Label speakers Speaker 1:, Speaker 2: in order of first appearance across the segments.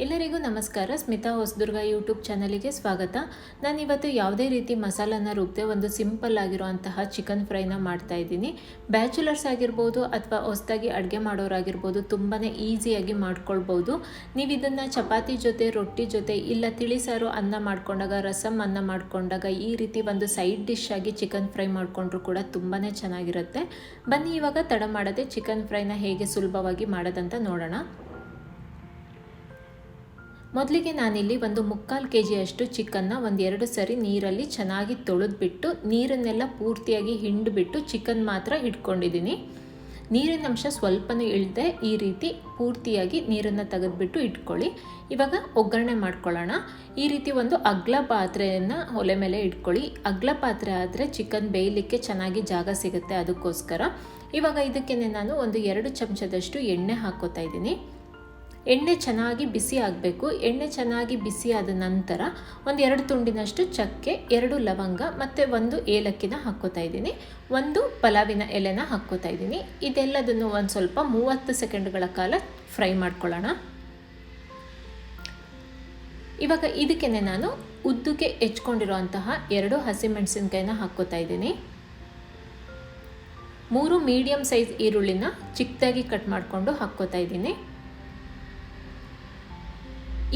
Speaker 1: ಎಲ್ಲರಿಗೂ ನಮಸ್ಕಾರ. ಸ್ಮಿತಾ ಹೊಸದುರ್ಗ ಯೂಟ್ಯೂಬ್ ಚಾನಲಿಗೆ ಸ್ವಾಗತ. ನಾನಿವತ್ತು ಯಾವುದೇ ರೀತಿ ಮಸಾಲನ ರುಬ್ಬದೆ ಒಂದು ಸಿಂಪಲ್ ಆಗಿರುವಂತಹ ಚಿಕನ್ ಫ್ರೈನ ಮಾಡ್ತಾ ಇದ್ದೀನಿ. ಬ್ಯಾಚುಲರ್ಸ್ ಆಗಿರ್ಬೋದು ಅಥವಾ ಹೊಸದಾಗಿ ಅಡುಗೆ ಮಾಡೋರಾಗಿರ್ಬೋದು ತುಂಬಾ ಈಸಿಯಾಗಿ ಮಾಡ್ಕೊಳ್ಬೋದು. ನೀವು ಇದನ್ನು ಚಪಾತಿ ಜೊತೆ, ರೊಟ್ಟಿ ಜೊತೆ ಇಲ್ಲ ತಿಳಿಸಾರು ಅನ್ನ ಮಾಡ್ಕೊಂಡಾಗ ರಸಮ್ ಅನ್ನ ಮಾಡ್ಕೊಂಡಾಗ ಈ ರೀತಿ ಒಂದು ಸೈಡ್ ಡಿಶ್ ಆಗಿ ಚಿಕನ್ ಫ್ರೈ ಮಾಡಿಕೊಂಡ್ರು ಕೂಡ ತುಂಬಾ ಚೆನ್ನಾಗಿರುತ್ತೆ. ಬನ್ನಿ ಇವಾಗ ತಡ ಮಾಡದೆ ಚಿಕನ್ ಫ್ರೈನ ಹೇಗೆ ಸುಲಭವಾಗಿ ಮಾಡೋದಂತ ನೋಡೋಣ. ಮೊದಲಿಗೆ ನಾನಿಲ್ಲಿ ಒಂದು ಮುಕ್ಕಾಲು ಕೆ ಜಿಯಷ್ಟು ಚಿಕನ್ನ ಒಂದೆರಡು ಸರಿ ನೀರಲ್ಲಿ ಚೆನ್ನಾಗಿ ತೊಳೆದ್ಬಿಟ್ಟು ನೀರನ್ನೆಲ್ಲ ಪೂರ್ತಿಯಾಗಿ ಹಿಂಡಿಬಿಟ್ಟು ಚಿಕನ್ ಮಾತ್ರ ಇಟ್ಕೊಂಡಿದ್ದೀನಿ. ನೀರಿನ ಅಂಶ ಸ್ವಲ್ಪನೂ ಇಳದೆ ಈ ರೀತಿ ಪೂರ್ತಿಯಾಗಿ ನೀರನ್ನು ತೆಗೆದುಬಿಟ್ಟು ಇಟ್ಕೊಳ್ಳಿ. ಇವಾಗ ಒಗ್ಗರಣೆ ಮಾಡ್ಕೊಳ್ಳೋಣ. ಈ ರೀತಿ ಒಂದು ಅಗ್ಲ ಪಾತ್ರೆಯನ್ನು ಒಲೆ ಮೇಲೆ ಇಟ್ಕೊಳ್ಳಿ. ಅಗ್ಲ ಪಾತ್ರೆ ಆದರೆ ಚಿಕನ್ ಬೇಯಲಿಕ್ಕೆ ಚೆನ್ನಾಗಿ ಜಾಗ ಸಿಗುತ್ತೆ ಅದಕ್ಕೋಸ್ಕರ. ಇವಾಗ ಇದಕ್ಕೆ ನಾನು ಒಂದು ಎರಡು ಚಮಚದಷ್ಟು ಎಣ್ಣೆ ಹಾಕೋತಾ ಇದ್ದೀನಿ. ಎಣ್ಣೆ ಚೆನ್ನಾಗಿ ಬಿಸಿ ಆಗಬೇಕು. ಎಣ್ಣೆ ಚೆನ್ನಾಗಿ ಬಿಸಿ ಆದ ನಂತರ ಒಂದು ಎರಡು ತುಂಡಿನಷ್ಟು ಚಕ್ಕೆ, ಎರಡು ಲವಂಗ ಮತ್ತು ಒಂದು ಏಲಕ್ಕಿನ ಹಾಕ್ಕೋತಾ ಇದ್ದೀನಿ. ಒಂದು ಪಲಾವಿನ ಎಲೆನ ಹಾಕ್ಕೋತಾ ಇದ್ದೀನಿ. ಇದೆಲ್ಲದನ್ನು ಒಂದು ಸ್ವಲ್ಪ ಮೂವತ್ತು ಸೆಕೆಂಡ್ಗಳ ಕಾಲ ಫ್ರೈ ಮಾಡ್ಕೊಳ್ಳೋಣ. ಇವಾಗ ಇದಕ್ಕೆ ನಾನು ಉದ್ದಕ್ಕೆ ಹೆಚ್ಕೊಂಡಿರುವಂತಹ ಎರಡು ಹಸಿಮೆಣಸಿನ್ಕಾಯಿನ ಹಾಕ್ಕೋತಾ ಇದ್ದೀನಿ. ಮೂರು ಮೀಡಿಯಮ್ ಸೈಜ್ ಈರುಳ್ಳಿನ ಚಿಕ್ಕದಾಗಿ ಕಟ್ ಮಾಡಿಕೊಂಡು ಹಾಕ್ಕೋತಾ ಇದ್ದೀನಿ.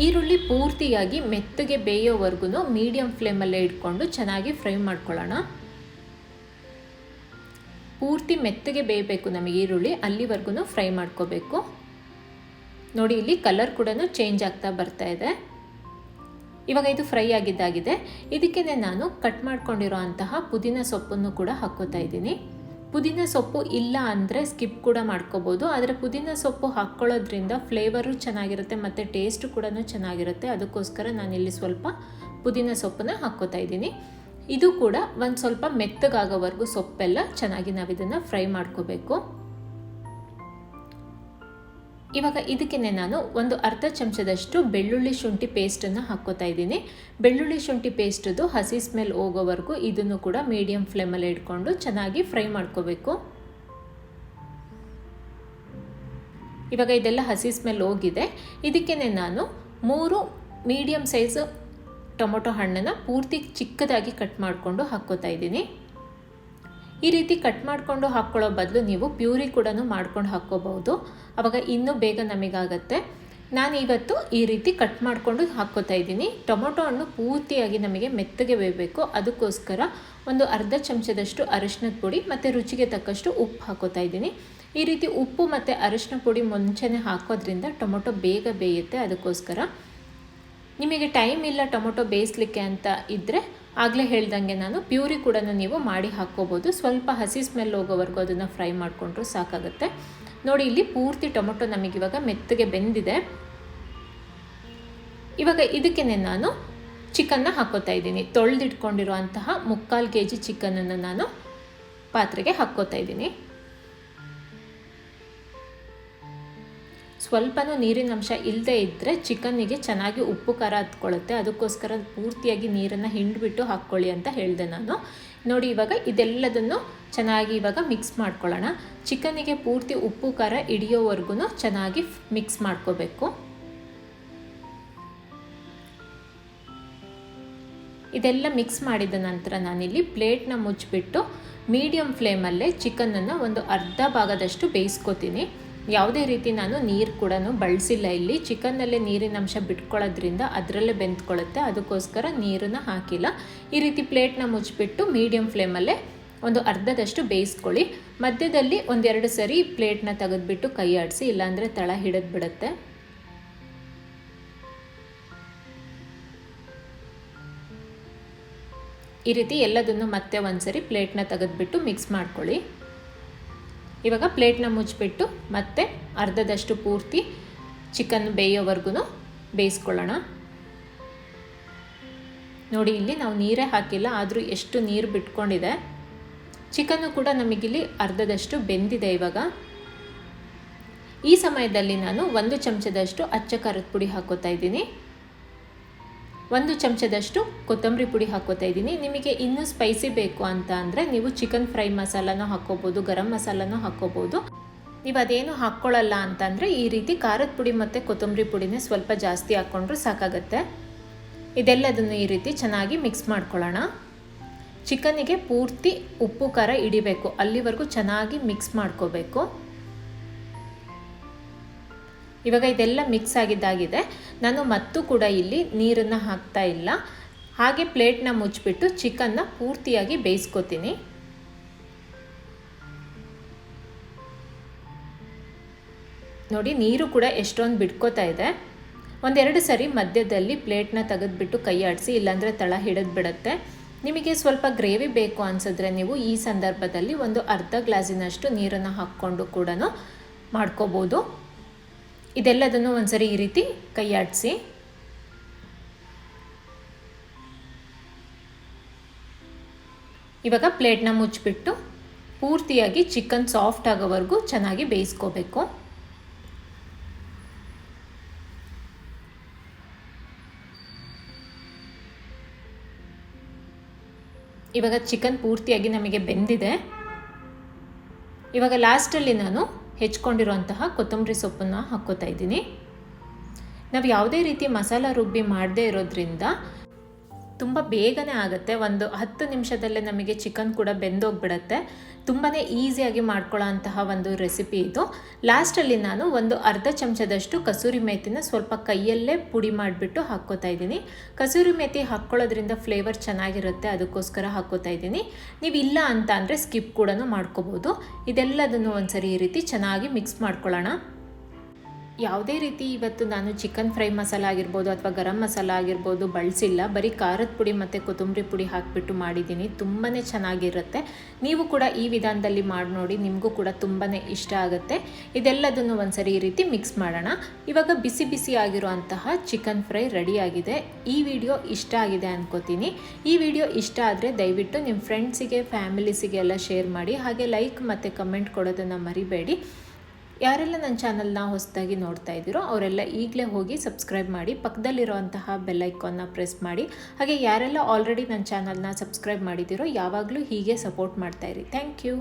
Speaker 1: ಈರುಳ್ಳಿ ಪೂರ್ತಿಯಾಗಿ ಮೆತ್ತಗೆ ಬೇಯೋವರೆಗೂ ಮೀಡಿಯಂ ಫ್ಲೇಮಲ್ಲೇ ಇಟ್ಕೊಂಡು ಚೆನ್ನಾಗಿ ಫ್ರೈ ಮಾಡ್ಕೊಳ್ಳೋಣ. ಪೂರ್ತಿ ಮೆತ್ತಗೆ ಬೇಯಬೇಕು ನಮಗೆ ಈರುಳ್ಳಿ ಅಲ್ಲಿವರೆಗೂ ಫ್ರೈ ಮಾಡ್ಕೋಬೇಕು. ನೋಡಿ, ಇಲ್ಲಿ ಕಲರ್ ಕೂಡ ಚೇಂಜ್ ಆಗ್ತಾ ಬರ್ತಾ ಇದೆ. ಇವಾಗ ಇದು ಫ್ರೈ ಆಗಿದ್ದಾಗಿದೆ. ಇದಕ್ಕೆ ನಾನು ಕಟ್ ಮಾಡ್ಕೊಂಡಿರೋ ಅಂತಹ ಪುದೀನ ಸೊಪ್ಪನ್ನು ಕೂಡ ಹಾಕೋತಾ ಇದ್ದೀನಿ. ಪುದೀನ ಸೊಪ್ಪು ಇಲ್ಲ ಅಂದರೆ ಸ್ಕಿಪ್ ಕೂಡ ಮಾಡ್ಕೋಬೋದು. ಆದರೆ ಪುದೀನ ಸೊಪ್ಪು ಹಾಕ್ಕೊಳ್ಳೋದ್ರಿಂದ ಫ್ಲೇವರು ಚೆನ್ನಾಗಿರುತ್ತೆ ಮತ್ತು ಟೇಸ್ಟು ಕೂಡ ಚೆನ್ನಾಗಿರುತ್ತೆ. ಅದಕ್ಕೋಸ್ಕರ ನಾನಿಲ್ಲಿ ಸ್ವಲ್ಪ ಪುದೀನ ಸೊಪ್ಪನ್ನ ಹಾಕ್ಕೋತಾ ಇದ್ದೀನಿ. ಇದು ಕೂಡ ಒಂದು ಸ್ವಲ್ಪ ಮೆತ್ತಗಾಗೋವರೆಗೂ ಸೊಪ್ಪೆಲ್ಲ ಚೆನ್ನಾಗಿ ನಾವು ಇದನ್ನು ಫ್ರೈ ಮಾಡ್ಕೋಬೇಕು. ಇವಾಗ ಇದಕ್ಕೆ ನಾನು ಒಂದು ಅರ್ಧ ಚಮಚದಷ್ಟು ಬೆಳ್ಳುಳ್ಳಿ ಶುಂಠಿ ಪೇಸ್ಟನ್ನು ಹಾಕ್ಕೋತಾ ಇದ್ದೀನಿ. ಬೆಳ್ಳುಳ್ಳಿ ಶುಂಠಿ ಪೇಸ್ಟದು ಹಸಿ ಸ್ಮೆಲ್ ಹೋಗೋವರೆಗೂ ಇದನ್ನು ಕೂಡ ಮೀಡಿಯಂ ಫ್ಲೇಮಲ್ಲಿ ಇಟ್ಕೊಂಡು ಚೆನ್ನಾಗಿ ಫ್ರೈ ಮಾಡ್ಕೋಬೇಕು. ಇವಾಗ ಇದೆಲ್ಲ ಹಸಿ ಸ್ಮೆಲ್ ಹೋಗಿದೆ. ಇದಕ್ಕೆ ನಾನು ಮೂರು ಮೀಡಿಯಮ್ ಸೈಜ್ ಟೊಮೊಟೊ ಹಣ್ಣನ್ನು ಪೂರ್ತಿ ಚಿಕ್ಕದಾಗಿ ಕಟ್ ಮಾಡಿಕೊಂಡು ಹಾಕ್ಕೋತಾ ಇದ್ದೀನಿ. ಈ ರೀತಿ ಕಟ್ ಮಾಡಿಕೊಂಡು ಹಾಕ್ಕೊಳ್ಳೋ ಬದಲು ನೀವು ಪ್ಯೂರಿ ಕೂಡ ಮಾಡ್ಕೊಂಡು ಹಾಕ್ಕೋಬಹುದು. ಆವಾಗ ಇನ್ನೂ ಬೇಗ ನಮಗಾಗತ್ತೆ. ನಾನು ಇವತ್ತು ಈ ರೀತಿ ಕಟ್ ಮಾಡಿಕೊಂಡು ಹಾಕ್ಕೋತಾ ಇದ್ದೀನಿ. ಟೊಮೊಟೊ ಹಣ್ಣು ಪೂರ್ತಿಯಾಗಿ ನಮಗೆ ಮೆತ್ತಗೆ ಬೇಯಬೇಕು. ಅದಕ್ಕೋಸ್ಕರ ಒಂದು ಅರ್ಧ ಚಮಚದಷ್ಟು ಅರಿಶಿನದ ಪುಡಿ ಮತ್ತು ರುಚಿಗೆ ತಕ್ಕಷ್ಟು ಉಪ್ಪು ಹಾಕೋತಾ ಇದ್ದೀನಿ. ಈ ರೀತಿ ಉಪ್ಪು ಮತ್ತು ಅರಿಶಿನ ಪುಡಿ ಮುಂಚೆನೇ ಹಾಕೋದ್ರಿಂದ ಟೊಮೊಟೊ ಬೇಗ ಬೇಯುತ್ತೆ. ಅದಕ್ಕೋಸ್ಕರ ನಿಮಗೆ ಟೈಮ್ ಇಲ್ಲ ಟೊಮೊಟೊ ಬೇಯಿಸ್ಲಿಕ್ಕೆ ಅಂತ ಇದ್ದರೆ ಆಗಲೇ ಹೇಳ್ದಂಗೆ ನಾನು ಪ್ಯೂರಿ ಕೂಡ ನೀವು ಮಾಡಿ ಹಾಕ್ಕೋಬೋದು. ಸ್ವಲ್ಪ ಹಸಿ ಸ್ಮೆಲ್ ಹೋಗೋವರೆಗೂ ಅದನ್ನು ಫ್ರೈ ಮಾಡಿಕೊಂಡ್ರು ಸಾಕಾಗುತ್ತೆ. ನೋಡಿ, ಇಲ್ಲಿ ಪೂರ್ತಿ ಟೊಮೊಟೊ ನಮಗಿವಾಗ ಮೆತ್ತಗೆ ಬೆಂದಿದೆ. ಇವಾಗ ಇದಕ್ಕೆ ನಾನು ಚಿಕನ್ನ ಹಾಕೋತಾ ಇದ್ದೀನಿ. ತೊಳೆದಿಟ್ಕೊಂಡಿರುವಂತಹ ಮುಕ್ಕಾಲು ಕೆ ಜಿ ಚಿಕನನ್ನು ನಾನು ಪಾತ್ರೆಗೆ ಹಾಕ್ಕೋತಾ ಇದ್ದೀನಿ. ಸ್ವಲ್ಪನೂ ನೀರಿನ ಅಂಶ ಇಲ್ಲದೆ ಇದ್ದರೆ ಚಿಕನ್ನಿಗೆ ಚೆನ್ನಾಗಿ ಉಪ್ಪು ಖಾರ ಹತ್ಕೊಳ್ಳುತ್ತೆ. ಅದಕ್ಕೋಸ್ಕರ ಪೂರ್ತಿಯಾಗಿ ನೀರನ್ನು ಹಿಂಡ್ಬಿಟ್ಟು ಹಾಕ್ಕೊಳ್ಳಿ ಅಂತ ಹೇಳಿದೆ ನಾನು. ನೋಡಿ, ಇವಾಗ ಇದೆಲ್ಲದನ್ನು ಚೆನ್ನಾಗಿ ಇವಾಗ ಮಿಕ್ಸ್ ಮಾಡ್ಕೊಳ್ಳೋಣ. ಚಿಕನ್ನಿಗೆ ಪೂರ್ತಿ ಉಪ್ಪು ಖಾರ ಹಿಡಿಯೋವರೆಗೂ ಚೆನ್ನಾಗಿ ಮಿಕ್ಸ್ ಮಾಡ್ಕೋಬೇಕು. ಇದೆಲ್ಲ ಮಿಕ್ಸ್ ಮಾಡಿದ ನಂತರ ನಾನಿಲ್ಲಿ ಪ್ಲೇಟ್ನ ಮುಚ್ಚಿಬಿಟ್ಟು ಮೀಡಿಯಮ್ ಫ್ಲೇಮಲ್ಲೇ ಚಿಕನನ್ನು ಒಂದು ಅರ್ಧ ಭಾಗದಷ್ಟು ಬೇಯಿಸ್ಕೋತೀನಿ. ಯಾವುದೇ ರೀತಿ ನಾನು ನೀರು ಕೂಡ ಬಳಸಿಲ್ಲ. ಇಲ್ಲಿ ಚಿಕನ್ನಲ್ಲೇ ನೀರಿನ ಅಂಶ ಬಿಟ್ಕೊಳ್ಳೋದ್ರಿಂದ ಅದರಲ್ಲೇ ಬೆಂದ್ಕೊಳ್ಳುತ್ತೆ. ಅದಕ್ಕೋಸ್ಕರ ನೀರನ್ನು ಹಾಕಿಲ್ಲ. ಈ ರೀತಿ ಪ್ಲೇಟ್ನ ಮುಚ್ಚಿಬಿಟ್ಟು ಮೀಡಿಯಮ್ ಫ್ಲೇಮಲ್ಲೇ ಒಂದು ಅರ್ಧದಷ್ಟು ಬೇಯಿಸ್ಕೊಳ್ಳಿ. ಮಧ್ಯದಲ್ಲಿ ಒಂದೆರಡು ಸರಿ ಪ್ಲೇಟ್ನ ತೆಗೆದುಬಿಟ್ಟು ಕೈ ಆಡಿಸಿ, ಇಲ್ಲಾಂದರೆ ತಳ ಹಿಡಿದು ಬಿಡುತ್ತೆ ಈ ರೀತಿ ಎಲ್ಲದನ್ನು ಮತ್ತೆ ಒಂದ್ಸರಿ ಪ್ಲೇಟ್ನ ತೆಗೆದುಬಿಟ್ಟು ಮಿಕ್ಸ್ ಮಾಡ್ಕೊಳ್ಳಿ. ಇವಾಗ ಪ್ಲೇಟ್ನ ಮುಚ್ಚಿಬಿಟ್ಟು ಮತ್ತೆ ಅರ್ಧದಷ್ಟು ಪೂರ್ತಿ ಚಿಕನ್ ಬೇಯೋವರೆಗೂ ಬೇಯಿಸ್ಕೊಳ್ಳೋಣ. ನೋಡಿ, ಇಲ್ಲಿ ನಾವು ನೀರೇ ಹಾಕಿಲ್ಲ, ಆದರೂ ಎಷ್ಟು ನೀರು ಬಿಟ್ಕೊಂಡಿದೆ. ಚಿಕನ್ನು ಕೂಡ ನಮಗಿಲ್ಲಿ ಅರ್ಧದಷ್ಟು ಬೆಂದಿದೆ ಇವಾಗ. ಈ ಸಮಯದಲ್ಲಿ ನಾನು ಒಂದು ಚಮಚದಷ್ಟು ಅಚ್ಚ ಖಾರದ ಪುಡಿ ಹಾಕೋತಾ ಇದ್ದೀನಿ. ಒಂದು ಚಮಚದಷ್ಟು ಕೊತ್ತಂಬರಿ ಪುಡಿ ಹಾಕೋತಾ ಇದ್ದೀನಿ. ನಿಮಗೆ ಇನ್ನೂ ಸ್ಪೈಸಿ ಬೇಕು ಅಂತ ಅಂದರೆ ನೀವು ಚಿಕನ್ ಫ್ರೈ ಮಸಾಲನೂ ಹಾಕ್ಕೋಬೋದು, ಗರಂ ಮಸಾಲನೂ ಹಾಕ್ಕೋಬೋದು. ನೀವು ಅದೇನು ಹಾಕ್ಕೊಳ್ಳಲ್ಲ ಅಂತಂದರೆ ಈ ರೀತಿ ಖಾರದ ಪುಡಿ ಮತ್ತು ಕೊತ್ತಂಬರಿ ಪುಡಿನೇ ಸ್ವಲ್ಪ ಜಾಸ್ತಿ ಹಾಕ್ಕೊಂಡ್ರೂ ಸಾಕಾಗುತ್ತೆ. ಇದೆಲ್ಲದನ್ನು ಈ ರೀತಿ ಚೆನ್ನಾಗಿ ಮಿಕ್ಸ್ ಮಾಡ್ಕೊಳ್ಳೋಣ. ಚಿಕನಿಗೆ ಪೂರ್ತಿ ಉಪ್ಪು, ಖಾರ ಇಡಿಬೇಕು ಅಲ್ಲಿವರೆಗೂ ಚೆನ್ನಾಗಿ ಮಿಕ್ಸ್ ಮಾಡ್ಕೋಬೇಕು. ಇವಾಗ ಇದೆಲ್ಲ ಮಿಕ್ಸ್ ಆಗಿದ್ದಾಗಿದೆ. ನಾನು ಮತ್ತೂ ಕೂಡ ಇಲ್ಲಿ ನೀರನ್ನು ಹಾಕ್ತಾ ಇಲ್ಲ. ಹಾಗೆ ಪ್ಲೇಟ್ನ ಮುಚ್ಚಿಬಿಟ್ಟು ಚಿಕನ್ನ ಪೂರ್ತಿಯಾಗಿ ಬೇಯಿಸ್ಕೊತೀನಿ. ನೋಡಿ ನೀರು ಕೂಡ ಎಷ್ಟೊಂದು ಬಿಟ್ಕೋತಾ ಇದೆ. ಒಂದೆರಡು ಸರಿ ಮಧ್ಯದಲ್ಲಿ ಪ್ಲೇಟ್ನ ತೆಗೆದುಬಿಟ್ಟು ಕೈ ಆಡಿಸಿ, ಇಲ್ಲಾಂದರೆ ತಳ ಹಿಡಿದು ಬಿಡುತ್ತೆ ನಿಮಗೆ ಸ್ವಲ್ಪ ಗ್ರೇವಿ ಬೇಕು ಅನಿಸಿದ್ರೆ ನೀವು ಈ ಸಂದರ್ಭದಲ್ಲಿ ಒಂದು ಅರ್ಧ ಗ್ಲಾಸಿನಷ್ಟು ನೀರನ್ನು ಹಾಕ್ಕೊಂಡು ಕೂಡ ಮಾಡ್ಕೋಬೋದು. ಇದೆಲ್ಲದನ್ನು ಒಂದ್ಸರಿ ಈ ರೀತಿ ಕೈಯಾಡಿಸಿ. ಇವಾಗ ಪ್ಲೇಟ್ನ ಮುಚ್ಚಿಬಿಟ್ಟು ಪೂರ್ತಿಯಾಗಿ ಚಿಕನ್ ಸಾಫ್ಟ್ ಆಗೋವರೆಗೂ ಚೆನ್ನಾಗಿ ಬೇಯಿಸ್ಕೋಬೇಕು. ಇವಾಗ ಚಿಕನ್ ಪೂರ್ತಿಯಾಗಿ ನಮಗೆ ಬೆಂದಿದೆ. ಇವಾಗ ಲಾಸ್ಟಲ್ಲಿ ನಾನು ಹೆಚ್ಕೊಂಡಿರುವಂತಹ ಕೊತ್ತಂಬರಿ ಸೊಪ್ಪನ್ನು ಹಾಕ್ಕೋತಾ ಇದ್ದೀನಿ. ನಾವು ಯಾವುದೇ ರೀತಿ ಮಸಾಲ ರುಬ್ಬಿ ಮಾಡದೇ ಇರೋದ್ರಿಂದ ತುಂಬ ಬೇಗನೆ ಆಗುತ್ತೆ. ಒಂದು ಹತ್ತು ನಿಮಿಷದಲ್ಲೇ ನಮಗೆ ಚಿಕನ್ ಕೂಡ ಬೆಂದೋಗ್ಬಿಡುತ್ತೆ. ತುಂಬಾ ಈಸಿಯಾಗಿ ಮಾಡ್ಕೊಳ್ಳೋ ಅಂತಹ ಒಂದು ರೆಸಿಪಿ ಇದು. ಲಾಸ್ಟಲ್ಲಿ ನಾನು ಒಂದು ಅರ್ಧ ಚಮಚದಷ್ಟು ಕಸೂರಿ ಮೇಥಿನ ಸ್ವಲ್ಪ ಕೈಯಲ್ಲೇ ಪುಡಿ ಮಾಡಿಬಿಟ್ಟು ಹಾಕ್ಕೋತಾ ಇದ್ದೀನಿ. ಕಸೂರಿ ಮೇಥಿ ಹಾಕ್ಕೊಳ್ಳೋದ್ರಿಂದ ಫ್ಲೇವರ್ ಚೆನ್ನಾಗಿರುತ್ತೆ, ಅದಕ್ಕೋಸ್ಕರ ಹಾಕ್ಕೋತಾ ಇದ್ದೀನಿ. ನೀವು ಇಲ್ಲ ಅಂತ ಅಂದರೆ ಸ್ಕಿಪ್ ಕೂಡ ಮಾಡ್ಕೋಬೋದು. ಇದೆಲ್ಲದನ್ನು ಒಂದ್ಸರಿ ಈ ರೀತಿ ಚೆನ್ನಾಗಿ ಮಿಕ್ಸ್ ಮಾಡ್ಕೊಳ್ಳೋಣ. ಯಾವುದೇ ರೀತಿ ಇವತ್ತು ನಾನು ಚಿಕನ್ ಫ್ರೈ ಮಸಾಲ ಆಗಿರ್ಬೋದು ಅಥವಾ ಗರಂ ಮಸಾಲ ಆಗಿರ್ಬೋದು ಬಳಸಿಲ್ಲ, ಬರೀ ಖಾರದ ಪುಡಿ ಮತ್ತು ಕೊತ್ತಂಬರಿ ಪುಡಿ ಹಾಕಿಬಿಟ್ಟು ಮಾಡಿದ್ದೀನಿ. ತುಂಬಾ ಚೆನ್ನಾಗಿರುತ್ತೆ. ನೀವು ಕೂಡ ಈ ವಿಧಾನದಲ್ಲಿ ಮಾಡಿ ನೋಡಿ, ನಿಮಗೂ ಕೂಡ ತುಂಬಾ ಇಷ್ಟ ಆಗುತ್ತೆ. ಇದೆಲ್ಲದನ್ನು ಒಂದ್ಸರಿ ಈ ರೀತಿ ಮಿಕ್ಸ್ ಮಾಡೋಣ. ಇವಾಗ ಬಿಸಿ ಬಿಸಿ ಆಗಿರುವಂತಹ ಚಿಕನ್ ಫ್ರೈ ರೆಡಿಯಾಗಿದೆ. ಈ ವಿಡಿಯೋ ಇಷ್ಟ ಆಗಿದೆ ಅಂದ್ಕೋತೀನಿ ಈ ವಿಡಿಯೋ ಇಷ್ಟ ಆದರೆ ದಯವಿಟ್ಟು ನಿಮ್ಮ ಫ್ರೆಂಡ್ಸಿಗೆ ಫ್ಯಾಮಿಲೀಸಿಗೆ ಎಲ್ಲ ಶೇರ್ ಮಾಡಿ, ಹಾಗೆ ಲೈಕ್ ಮತ್ತು ಕಮೆಂಟ್ ಕೊಡೋದನ್ನು ಮರಿಬೇಡಿ. ಯಾರೆಲ್ಲ ನನ್ನ ಚಾನಲ್ನ ಹೊಸದಾಗಿ ನೋಡ್ತಾ ಇದ್ದೀರೋ ಅವರೆಲ್ಲ ಈಗಲೇ ಹೋಗಿ ಸಬ್ಸ್ಕ್ರೈಬ್ ಮಾಡಿ, ಪಕ್ಕದಲ್ಲಿರುವಂತಹ ಬೆಲ್ಲೈಕಾನ್ನ ಪ್ರೆಸ್ ಮಾಡಿ. ಹಾಗೆ ಯಾರೆಲ್ಲ ಆಲ್ರೆಡಿ ನನ್ನ ಚಾನಲ್ನ ಸಬ್ಸ್ಕ್ರೈಬ್ ಮಾಡಿದ್ದೀರೋ ಯಾವಾಗಲೂ ಹೀಗೆ ಸಪೋರ್ಟ್ ಮಾಡ್ತಾಯಿರಿ ಥ್ಯಾಂಕ್ ಯು